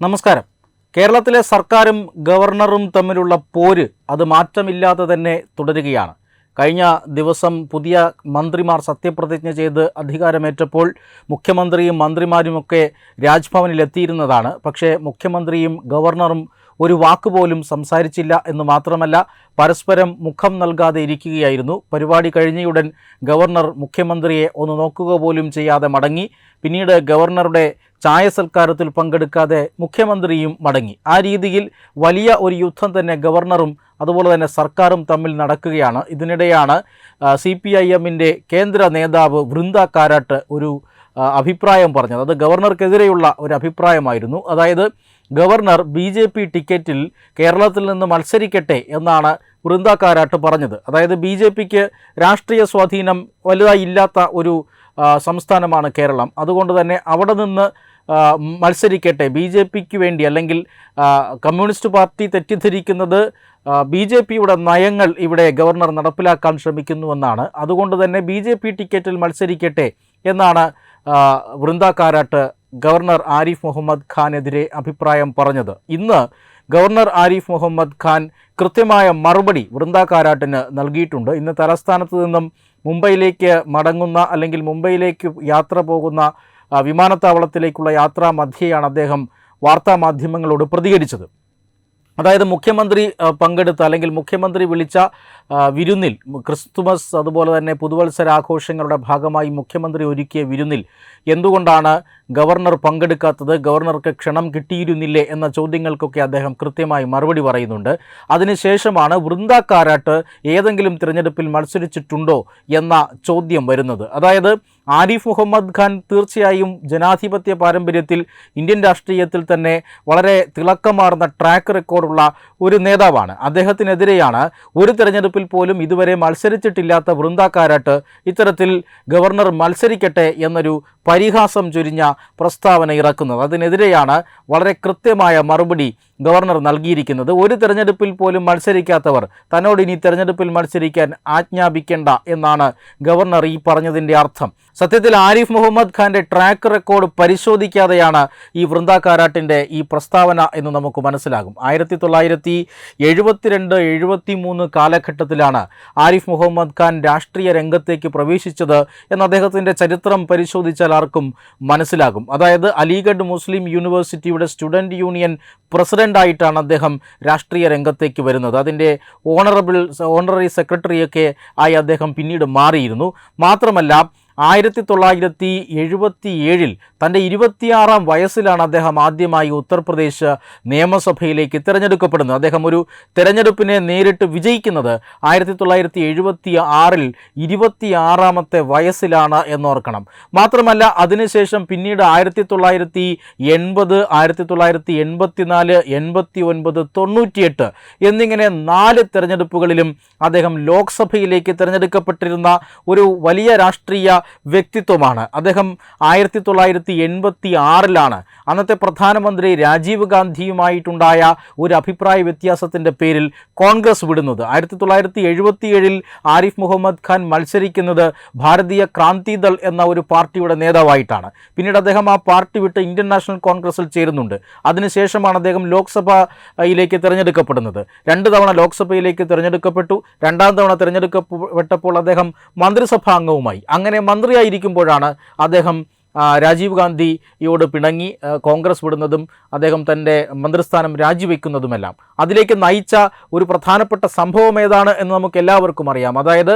നമസ്കാരം. കേരളത്തിലെ സർക്കാരും ഗവർണറും തമ്മിലുള്ള പോര് അത് മാറ്റമില്ലാതെ തന്നെ തുടരുകയാണ്. കഴിഞ്ഞ ദിവസം പുതിയ മന്ത്രിമാർ സത്യപ്രതിജ്ഞ ചെയ്ത് അധികാരമേറ്റപ്പോൾ മുഖ്യമന്ത്രിയും മന്ത്രിമാരുമൊക്കെ രാജ്ഭവനിലെത്തിയിരുന്നതാണ്. പക്ഷേ മുഖ്യമന്ത്രിയും ഗവർണറും ഒരു വാക്കുപോലും സംസാരിച്ചില്ല എന്ന് മാത്രമല്ല പരസ്പരം മുഖം നൽകാതെ ഇരിക്കുകയായിരുന്നു. പരിപാടി കഴിഞ്ഞയുടൻ ഗവർണർ മുഖ്യമന്ത്രിയെ ഒന്ന് നോക്കുക പോലും ചെയ്യാതെ മടങ്ങി. പിന്നീട് ഗവർണറുടെ ചായ സൽക്കാരത്തിൽ പങ്കെടുക്കാതെ മുഖ്യമന്ത്രിയും മടങ്ങി. ആ രീതിയിൽ വലിയ ഒരു യുദ്ധം തന്നെ ഗവർണറും അതുപോലെ തന്നെ സർക്കാരും തമ്മിൽ നടക്കുകയാണ്. ഇതിനിടെയാണ് സി പി ഐ എമ്മിന്റെ കേന്ദ്ര നേതാവ് വൃന്ദ കാരാട്ട് ഒരു അഭിപ്രായം പറഞ്ഞത്. അത് ഗവർണർക്കെതിരെയുള്ള ഒരു അഭിപ്രായമായിരുന്നു. അതായത് ഗവർണർ ബി ജെ പി ടിക്കറ്റിൽ കേരളത്തിൽ നിന്ന് മത്സരിക്കട്ടെ എന്നാണ് വൃന്ദ കാരാട്ട് പറഞ്ഞത്. അതായത് ബി ജെ പിക്ക് രാഷ്ട്രീയ സ്വാധീനം വലുതായി ഇല്ലാത്ത ഒരു സംസ്ഥാനമാണ് കേരളം. അതുകൊണ്ട് തന്നെ അവിടെ നിന്ന് മത്സരിക്കട്ടെ. ബി ജെ പിക്ക് വേണ്ടി അല്ലെങ്കിൽ കമ്മ്യൂണിസ്റ്റ് പാർട്ടി തെറ്റിദ്ധരിക്കുന്നത് ബി ജെ പിയുടെ നയങ്ങൾ ഇവിടെ ഗവർണർ നടപ്പിലാക്കാൻ ശ്രമിക്കുന്നുവെന്നാണ്. അതുകൊണ്ട് തന്നെ ബി ജെ പി ടിക്കറ്റിൽ മത്സരിക്കട്ടെ എന്നാണ് വൃന്ദാക്കാരാട്ട് വൃന്ദ കാരാട്ട് ഗവർണർ ആരിഫ് മുഹമ്മദ് ഖാനെതിരെ അഭിപ്രായം പറഞ്ഞത്. ഇന്ന് ഗവർണർ ആരിഫ് മുഹമ്മദ് ഖാൻ കൃത്യമായ മറുപടി വൃന്ദ കാരാട്ടിന് നൽകിയിട്ടുണ്ട്. ഇന്ന് തലസ്ഥാനത്ത് നിന്നും മുംബൈയിലേക്ക് മടങ്ങുന്ന അല്ലെങ്കിൽ മുംബൈയിലേക്ക് യാത്ര പോകുന്ന വിമാനത്താവളത്തിലേക്കുള്ള യാത്രാ മധ്യയാണ് അദ്ദേഹം വാർത്താ മാധ്യമങ്ങളോട് പ്രതികരിച്ചത്. അതായത് മുഖ്യമന്ത്രി പങ്കെടുത്ത അല്ലെങ്കിൽ മുഖ്യമന്ത്രി വിളിച്ച വിരുന്നിൽ ക്രിസ്തുമസ് അതുപോലെ തന്നെ പുതുവത്സരാഘോഷങ്ങളുടെ ഭാഗമായി മുഖ്യമന്ത്രി ഒരുക്കിയ വിരുന്നിൽ എന്തുകൊണ്ടാണ് ഗവർണർ പങ്കെടുക്കാത്തത്? ഗവർണർക്ക് ക്ഷണം കിട്ടിയിരുന്നില്ലേ എന്ന ചോദ്യങ്ങൾക്കൊക്കെ അദ്ദേഹം കൃത്യമായി മറുപടി പറയുന്നുണ്ട്. അതിനുശേഷമാണ് വൃന്ദ കാരാട്ട് ഏതെങ്കിലും തിരഞ്ഞെടുപ്പിൽ മത്സരിച്ചിട്ടുണ്ടോ എന്ന ചോദ്യം വരുന്നത്. അതായത് ആരിഫ് മുഹമ്മദ് ഖാൻ തീർച്ചയായും ജനാധിപത്യ പാരമ്പര്യത്തിൽ ഇന്ത്യൻ രാഷ്ട്രീയത്തിൽ തന്നെ വളരെ തിളക്കമാർന്ന ട്രാക്ക് റെക്കോർഡുള്ള ഒരു നേതാവാണ്. അദ്ദേഹത്തിനെതിരെയാണ് ഒരു തെരഞ്ഞെടുപ്പിൽ പോലും ഇതുവരെ മത്സരിച്ചിട്ടില്ലാത്ത വൃന്ദാക്കാരാട്ട് ഇത്തരത്തിൽ ഗവർണർ മത്സരിക്കട്ടെ എന്നൊരു പരിഹാസം ചൊരിഞ്ഞ പ്രസ്താവന ഇറക്കുന്നത്. അതിനെതിരെയാണ് വളരെ കൃത്യമായ മറുപടി ഗവർണർ നൽകിയിരിക്കുന്നത്. ഒരു തെരഞ്ഞെടുപ്പിൽ പോലും മത്സരിക്കാത്തവർ തന്നോട് ഇനി തെരഞ്ഞെടുപ്പിൽ മത്സരിക്കാൻ ആജ്ഞാപിക്കേണ്ട എന്നാണ് ഗവർണർ ഈ പറഞ്ഞതിന്റെ അർത്ഥം. സത്യത്തിൽ ആരിഫ് മുഹമ്മദ് ഖാന്റെ ട്രാക്ക് റെക്കോർഡ് പരിശോധിക്കാതെയാണ് ഈ വൃന്ദ കാരാട്ടിന്റെ ഈ പ്രസ്താവന എന്ന് നമുക്ക് മനസ്സിലാകും. ആയിരത്തി തൊള്ളായിരത്തി എഴുപത്തിരണ്ട് എഴുപത്തി മൂന്ന് കാലഘട്ടത്തിലാണ് ആരിഫ് മുഹമ്മദ് ഖാൻ രാഷ്ട്രീയ രംഗത്തേക്ക് പ്രവേശിച്ചത് എന്ന അദ്ദേഹത്തിന്റെ ചരിത്രം പരിശോധിച്ചാൽ ആർക്കും മനസ്സിലാകും. അതായത് അലിഗഡ് മുസ്ലിം യൂണിവേഴ്സിറ്റിയുടെ സ്റ്റുഡന്റ് യൂണിയൻ പ്രസിഡന്റായിട്ടാണ് അദ്ദേഹം രാഷ്ട്രീയ രംഗത്തേക്ക് വരുന്നത്. അതിന്റെ ഓണറബിൾ ഓണററി സെക്രട്ടറിയൊക്കെ ആയി അദ്ദേഹം പിന്നീട് മാറിയിരുന്നു. മാത്രമല്ല ആയിരത്തി തൊള്ളായിരത്തി എഴുപത്തി ഏഴിൽ തന്റെ ഇരുപത്തിയാറാം വയസ്സിലാണ് അദ്ദേഹം ആദ്യമായി ഉത്തർപ്രദേശ് നിയമസഭയിലേക്ക് തിരഞ്ഞെടുക്കപ്പെടുന്നത്. അദ്ദേഹം ഒരു തിരഞ്ഞെടുപ്പിനെ നേരിട്ട് വിജയിക്കുന്നത് ആയിരത്തി തൊള്ളായിരത്തി എഴുപത്തി ആറിൽ ഇരുപത്തിയാറാമത്തെ വയസ്സിലാണ് എന്നോർക്കണം. മാത്രമല്ല അതിനുശേഷം പിന്നീട് ആയിരത്തി തൊള്ളായിരത്തി എൺപത് ആയിരത്തി തൊള്ളായിരത്തി എൺപത്തിനാല് എൺപത്തി ഒൻപത് തൊണ്ണൂറ്റിയെട്ട് എന്നിങ്ങനെ നാല് തിരഞ്ഞെടുപ്പുകളിലും അദ്ദേഹം ലോക്സഭയിലേക്ക് തിരഞ്ഞെടുക്കപ്പെട്ടിരുന്ന ഒരു വലിയ രാഷ്ട്രീയ വ്യക്തിത്വമാണ്. അദ്ദേഹം ആയിരത്തി തൊള്ളായിരത്തി എൺപത്തി ആറിലാണ് അന്നത്തെ പ്രധാനമന്ത്രി രാജീവ് ഗാന്ധിയുമായിട്ടുണ്ടായ ഒരു അഭിപ്രായ വ്യത്യാസത്തിന്റെ പേരിൽ കോൺഗ്രസ് വിടുന്നത്. ആയിരത്തി തൊള്ളായിരത്തി എഴുപത്തിയേഴിൽ ആരിഫ് മുഹമ്മദ് ഖാൻ മത്സരിക്കുന്നത് ഭാരതീയ ക്രാന്തിദൾ എന്ന ഒരു പാർട്ടിയുടെ നേതാവായിട്ടാണ്. പിന്നീട് അദ്ദേഹം ആ പാർട്ടി വിട്ട് ഇന്ത്യൻ നാഷണൽ കോൺഗ്രസിൽ ചേരുന്നുണ്ട്. അതിനുശേഷമാണ് അദ്ദേഹം ലോക്സഭയിലേക്ക് തിരഞ്ഞെടുക്കപ്പെടുന്നത്. രണ്ട് തവണ ലോക്സഭയിലേക്ക് തിരഞ്ഞെടുക്കപ്പെട്ടു. രണ്ടാം തവണ തിരഞ്ഞെടുക്കപ്പെട്ടപ്പോൾ അദ്ദേഹം മന്ത്രിസഭാ അംഗവുമായി. അങ്ങനെ മന്ത്രിയായിരിക്കുമ്പോഴാണ് അദ്ദേഹം രാജീവ് ഗാന്ധിയോട് പിണങ്ങി കോൺഗ്രസ് വിടുന്നതും അദ്ദേഹം തന്റെ മന്ത്രിസ്ഥാനം രാജിവെക്കുന്നതുമെല്ലാം. അതിലേക്ക് നയിച്ച ഒരു പ്രധാനപ്പെട്ട സംഭവം ഏതാണ് എന്ന് നമുക്ക് എല്ലാവർക്കും അറിയാം. അതായത്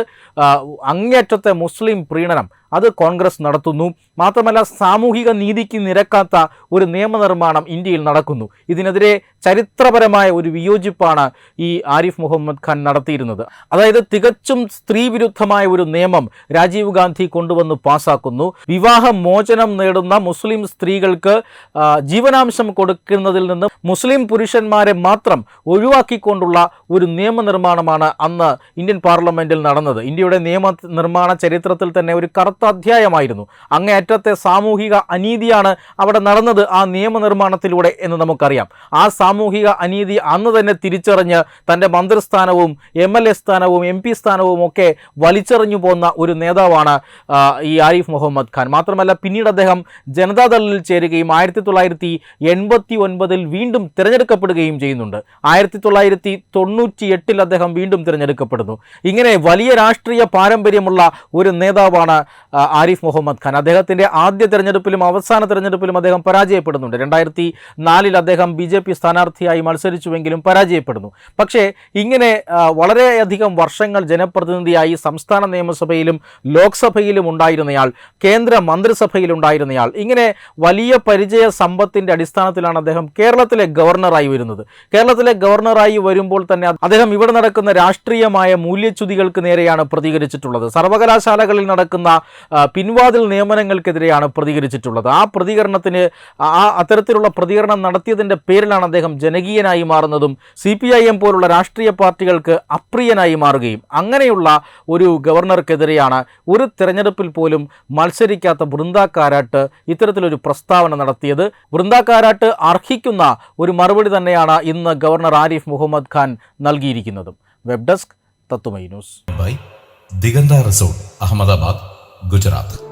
അങ്ങേയറ്റത്തെ മുസ്ലിം പ്രീണനം അത് കോൺഗ്രസ് നടത്തുന്നു. മാത്രമല്ല സാമൂഹിക നീതിക്ക് നിരക്കാത്ത ഒരു നിയമനിർമ്മാണം ഇന്ത്യയിൽ നടക്കുന്നു. ഇതിനെതിരെ ചരിത്രപരമായ ഒരു വിയോജിപ്പാണ് ഈ ആരിഫ് മുഹമ്മദ് ഖാൻ നടത്തിയിരുന്നത്. അതായത് തികച്ചും സ്ത്രീവിരുദ്ധമായ ഒരു നിയമം രാജീവ് ഗാന്ധി കൊണ്ടുവന്ന് പാസാക്കുന്നു. വിവാഹ മോചനം നേടുന്ന മുസ്ലിം സ്ത്രീകൾക്ക് ജീവനാംശം കൊടുക്കുന്നതിൽ നിന്ന് മുസ്ലിം പുരുഷന്മാരെ മാത്രം ഒഴിവാക്കിക്കൊണ്ടുള്ള ഒരു നിയമനിർമ്മാണമാണ് അന്ന് ഇന്ത്യൻ പാർലമെന്റിൽ നടന്നത്. ഇന്ത്യയുടെ നിയമ നിർമ്മാണ ചരിത്രത്തിൽ തന്നെ ഒരു കറുത്ത കറുത്ത അധ്യായമായിരുന്നു അങ്ങേയറ്റത്തെ സാമൂഹിക അനീതിയാണ് അവിടെ നടന്നത് ആ നിയമനിർമ്മാണത്തിലൂടെ എന്ന് നമുക്കറിയാം. ആ സാമൂഹിക അനീതി അന്ന് തന്നെ തിരിച്ചറിഞ്ഞ് തന്റെ മന്ത്രിസ്ഥാനവും എം എൽ എ സ്ഥാനവും എം പി സ്ഥാനവും ഒക്കെ വലിച്ചെറിഞ്ഞു പോന്ന ഒരു നേതാവാണ് ഈ ആരിഫ് മുഹമ്മദ് ഖാൻ. മാത്രമല്ല പിന്നീട് അദ്ദേഹം ജനതാദളിൽ ചേരുകയും ആയിരത്തി തൊള്ളായിരത്തി എൺപത്തി ഒൻപതിൽ വീണ്ടും തിരഞ്ഞെടുക്കപ്പെടുകയും ചെയ്യുന്നുണ്ട്. ആയിരത്തി തൊള്ളായിരത്തി തൊണ്ണൂറ്റി എട്ടിൽ അദ്ദേഹം വീണ്ടും തിരഞ്ഞെടുക്കപ്പെടുന്നു. ഇങ്ങനെ വലിയ രാഷ്ട്രീയ പാരമ്പര്യമുള്ള ഒരു നേതാവാണ് ആരിഫ് മുഹമ്മദ് ഖാൻ. അദ്ദേഹത്തിന്റെ ആദ്യ തെരഞ്ഞെടുപ്പിലും അവസാന തെരഞ്ഞെടുപ്പിലും അദ്ദേഹം പരാജയപ്പെടുന്നുണ്ട്. രണ്ടായിരത്തി നാലിൽ അദ്ദേഹം ബി ജെ പി സ്ഥാനാർത്ഥിയായി മത്സരിച്ചുവെങ്കിലും പരാജയപ്പെടുന്നു. പക്ഷേ ഇങ്ങനെ വളരെയധികം വർഷങ്ങൾ ജനപ്രതിനിധിയായി സംസ്ഥാന നിയമസഭയിലും ലോക്സഭയിലും ഉണ്ടായിരുന്നയാൾ കേന്ദ്ര മന്ത്രിസഭയിലുണ്ടായിരുന്നയാൾ ഇങ്ങനെ വലിയ പരിചയ സമ്പത്തിന്റെ അടിസ്ഥാനത്തിലാണ് അദ്ദേഹം കേരളത്തിലെ ഗവർണറായി വരുന്നത്. കേരളത്തിലെ ഗവർണറായി വരുമ്പോൾ തന്നെ അദ്ദേഹം ഇവിടെ നടക്കുന്ന രാഷ്ട്രീയമായ മൂല്യച്യുതികൾക്ക് നേരെയാണ് പ്രതികരിച്ചിട്ടുള്ളത്. സർവകലാശാലകളിൽ നടക്കുന്ന പിൻവാതിൽ നിയമനങ്ങൾക്കെതിരെയാണ് പ്രതികരിച്ചിട്ടുള്ളത്. ആ പ്രതികരണത്തിന് ആ അത്തരത്തിലുള്ള പ്രതികരണം നടത്തിയതിന്റെ പേരിലാണ് അദ്ദേഹം ജനകീയനായി മാറുന്നതും സി പി ഐ എം പോലുള്ള രാഷ്ട്രീയ പാർട്ടികൾക്ക് അപ്രിയനായി മാറുകയും അങ്ങനെയുള്ള ഒരു ഗവർണർക്കെതിരെയാണ് ഒരു തെരഞ്ഞെടുപ്പിൽ പോലും മത്സരിക്കാത്ത വൃന്ദാക്കാരാട്ട് കാരാട്ട് ഇത്തരത്തിലൊരു പ്രസ്താവന നടത്തിയത്. വൃന്ദാക്കാരാട്ട് കാരാട്ട് അർഹിക്കുന്ന ഒരു മറുപടി തന്നെയാണ് ഇന്ന് ഗവർണർ ആരിഫ് മുഹമ്മദ് ഖാൻ നൽകിയിരിക്കുന്നതും. വെബ് ഡെസ്ക് തത്തുമൈ ന്യൂസ്. ദിഗന്ത റിസോർട്ട് അഹമ്മദാബാദ്. ഗുജറാത്ത്.